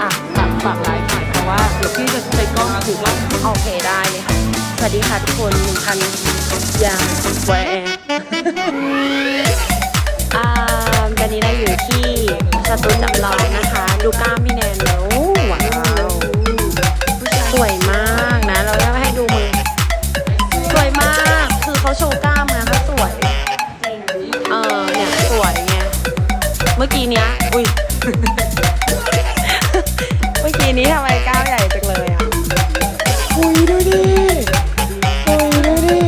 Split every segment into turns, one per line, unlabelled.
อะฝากฝากไลฟ์หน่อยเพราะว่าเดี๋ยวพี่จะไปกล้องถือว่า
โอเคได้เลยค่ะ สวัสดีค่ะทุกคนหนึ่งพันยางแหวอ่าตอนนี้เราอยู่ที่สตูจำลองนะคะ ดูกล้ามพี่แนนแล้วสวยมากนะ เราจะให้ดูมือ สวยมาก คือเขาโชว์กล้ามนะเขาสวย เออเนี่ยสวยไง เมื่อกี้เนี้ย อุ้ย เมื่อกี้นี้ทำไมกล้ามใหญ่จังเลยอะอุ้ยดูดิอุ้ยดูดิ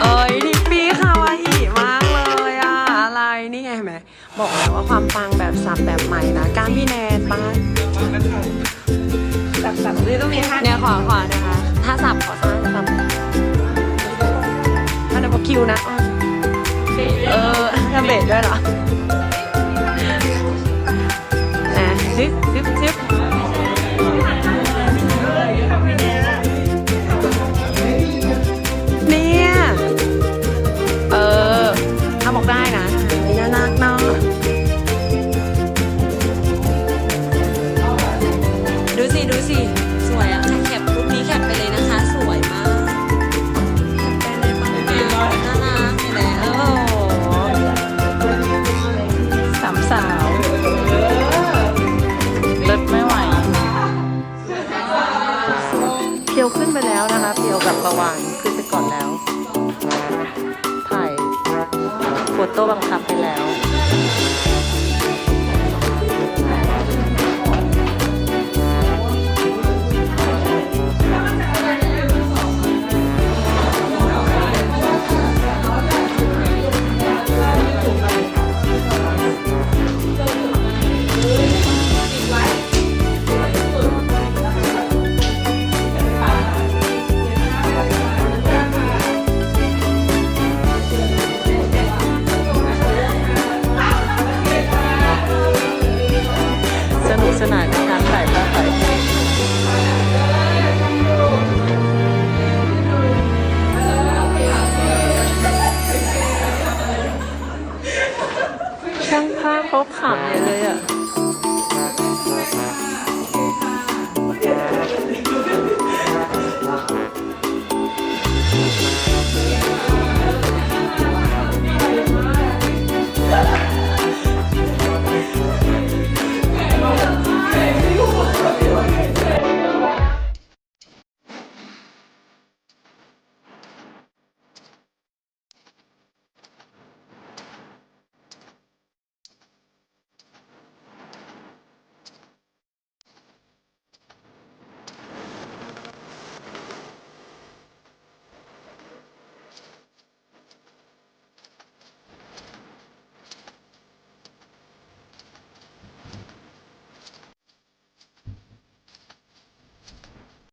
เอ้ยดิปปี้คาวาอิมากเลยอะ อะไรนี่ไงเห็นไหมบอกแล้วว่าความปังแบบสับแบบใหม่นะกล้ามพี่แนนป้า
สับสับนี่ต้องมี
ท่าเนี่ยขอขอนะคะ ถ้าสับขอท่าสับถ้าเดี๋ยวพอ คิวนะเออทำเบสด้วยเหรอนะซึบซึบซึบเนี่ย เออถ้าบอกได้นะนี่น่ารักเนาะดูสิ ดูสิ
ยวขึ้นไปแล้วนะคะเพียวกับประวานขึ้นไปก่อนแล้ว ถ่ายโฟโต้บังคับไปแล้ว 真难